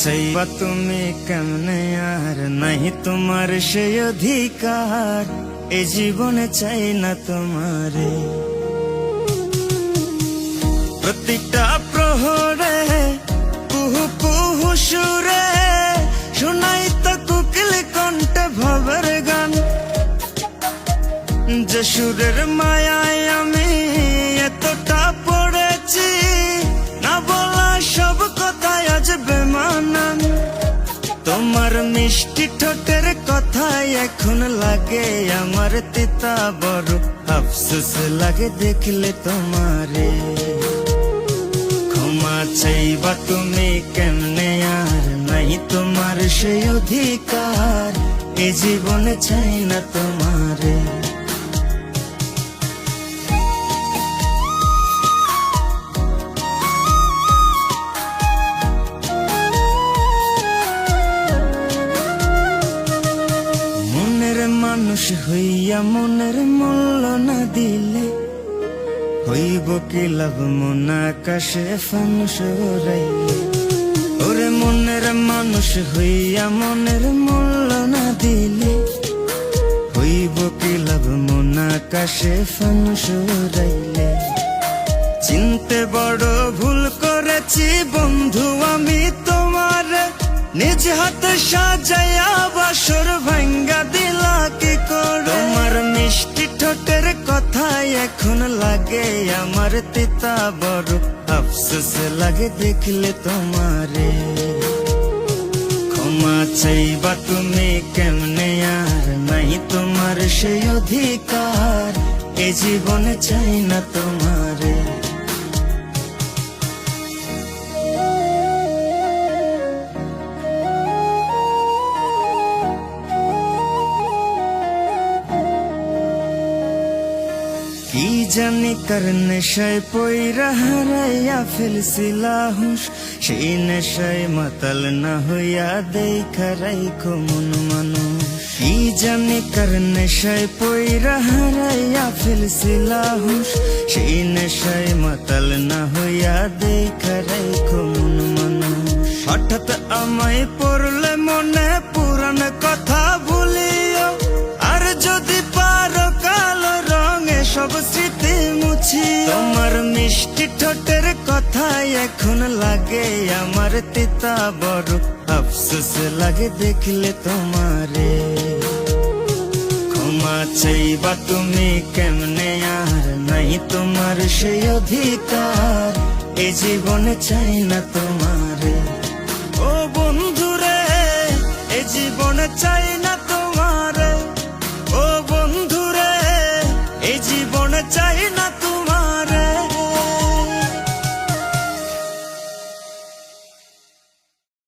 চাইবা তুমি কেমনে আর নাই তোমার সেই অধিকার এ জীবনে চাই না তোমারে প্রতিটা প্রহরে কুহু কুহু সুরে শোনাই তো কুকিল কণ্ঠে ভবের গান যে সুরের মায়ায় তোমার মিষ্টি ঠোঁটের কথা এখন লাগে আমার তিতা বড়। আফসোস লাগে দেখলে তোমারে। ক্ষমা চাইবা তুমি কেমনে? আর নাই তোমার সেই অধিকার। এ জীবনে চাই না তোমারে। মানুষ হইয়া মনের মূল্য না দিলে হইব কি লাভ? মন আকাশে ফানুষ ওরে মনের মানুষ হইয়া মনের মূল্য না দিলে হইব কি লাভ? মন আকাশে ফানুষ রাইলে চিনতে বড় ভুল করেছি বন্ধু, আমি তোমার নিজ হাতে সাজাইয়া বাসর ভাঙ্গা দিলা কি কর? তোমার মিষ্টি ঠোঁটের কথাই এখন লাগে, আমার তিতা বড় আফসোস লাগে দেখলে তোমারে। ক্ষমা চাইবা তুমি কেমনে আর? নাই তোমার সেই অধিকার, এ জীবনে চাই না তোমারে। কি জানি কার নেশায় পইরা হারাইয়া ফেলছিলা হুঁশ। সেই নেশায় মাতাল না হইয়া দেখা রাইখো মন মানুষ। কি জানি কার নেশায় পইরা হারাইয়া ফেলছিলা হুঁশ। সেই নেশায় মাতাল না হইয়া দেখা রাইখো মন মানুষ। হঠাৎ আমায় পড়লে মনে পুরান কথা সব মুছি তোমার মিষ্টি ঠোঁটের কথাই এখন লাগে আমার তিতা বড় আফসোস লাগে দেখলে তোমারে ক্ষমা চাইবা তুমি কেমনে আর নাই তোমার সেই অধিকার এ জীবনে চাই না তোমারে ও বন্ধুরে এ জীবনে চাই